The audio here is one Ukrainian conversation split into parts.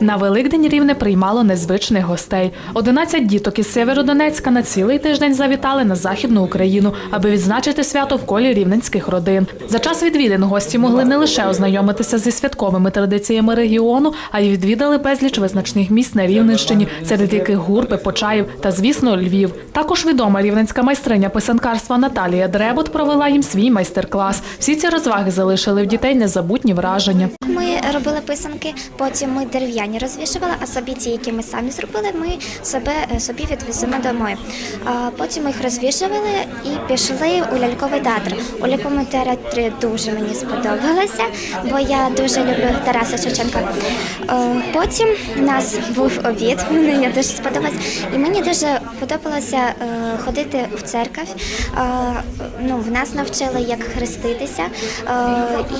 На Великдень рівне приймало незвичних гостей. 11 діток із Сєвєродонецька на цілий тиждень завітали на Західну Україну, аби відзначити свято в колі рівненських родин. За час відвідин гості могли не лише ознайомитися зі святковими традиціями регіону, а й відвідали безліч визначних місць на Рівненщині, серед яких гурби, Почаїв та, звісно, Львів. Також відома рівненська майстриня писанкарства Наталія Дребот провела їм свій майстер-клас. Всі ці розваги залишили в дітей незабутні враження. Ми робили писанки, потім ми дерев'яні розвішували, а собі ті, які ми самі зробили, ми себе, е, собі відвеземо домой. Потім ми їх розвішували і пішли у ляльковий театр. У ляльковому театрі дуже мені сподобалося, бо я дуже люблю Тараса Шевченка. Е, Потім у нас був обід, мені дуже сподобалось. І мені дуже подобалося е, ходити в церкву. Е, Ну, в нас навчили, як хреститися,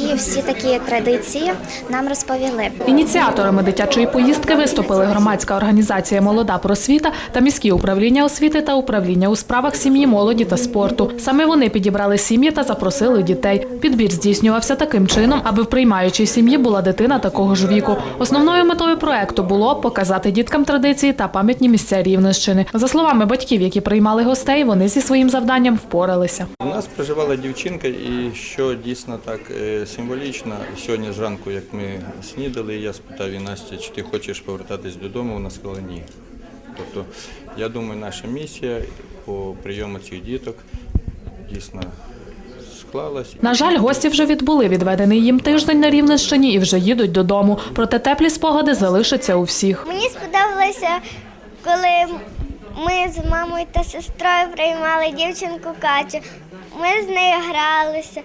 і всі такі традиції нам розповіли. Ініціаторами дитячої поїздки виступили громадська організація Молода просвіта та міські управління освіти та управління у справах сім'ї, молоді та спорту. Саме вони підібрали сім'ї та запросили дітей. Підбір здійснювався таким чином, аби в приймаючій сім'ї була дитина такого ж віку. Основною метою проекту було показати діткам традиції та пам'ятні місця Рівненщини. За словами батьків, які приймали гостей, вони зі своїм завданням впоралися. У нас проживала дівчинка, і що дійсно так е, символічно, сьогодні зранку, як ми снідали, я спитав її Настя, чи ти хочеш повертатись додому, вона сказала ні. Тобто, я думаю, наша місія по прийому цих діток дійсно склалась. На жаль, гості вже відбули відведений їм тиждень на Рівненщині і вже їдуть додому. Проте теплі спогади залишаться у всіх. Мені сподобалося, коли ми з мамою та сестрою приймали дівчинку Катю. Ми з нею гралися.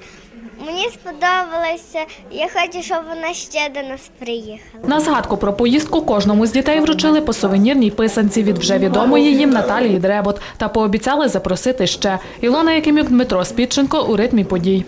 Мені сподобалося. Я хочу, щоб вона ще до нас приїхала. На згадку про поїздку кожному з дітей вручили по сувенірній писанці від вже відомої їм Наталії Дребот та пообіцяли запросити ще. Ілона Якимюк, Дмитро Спідченко у ритмі подій.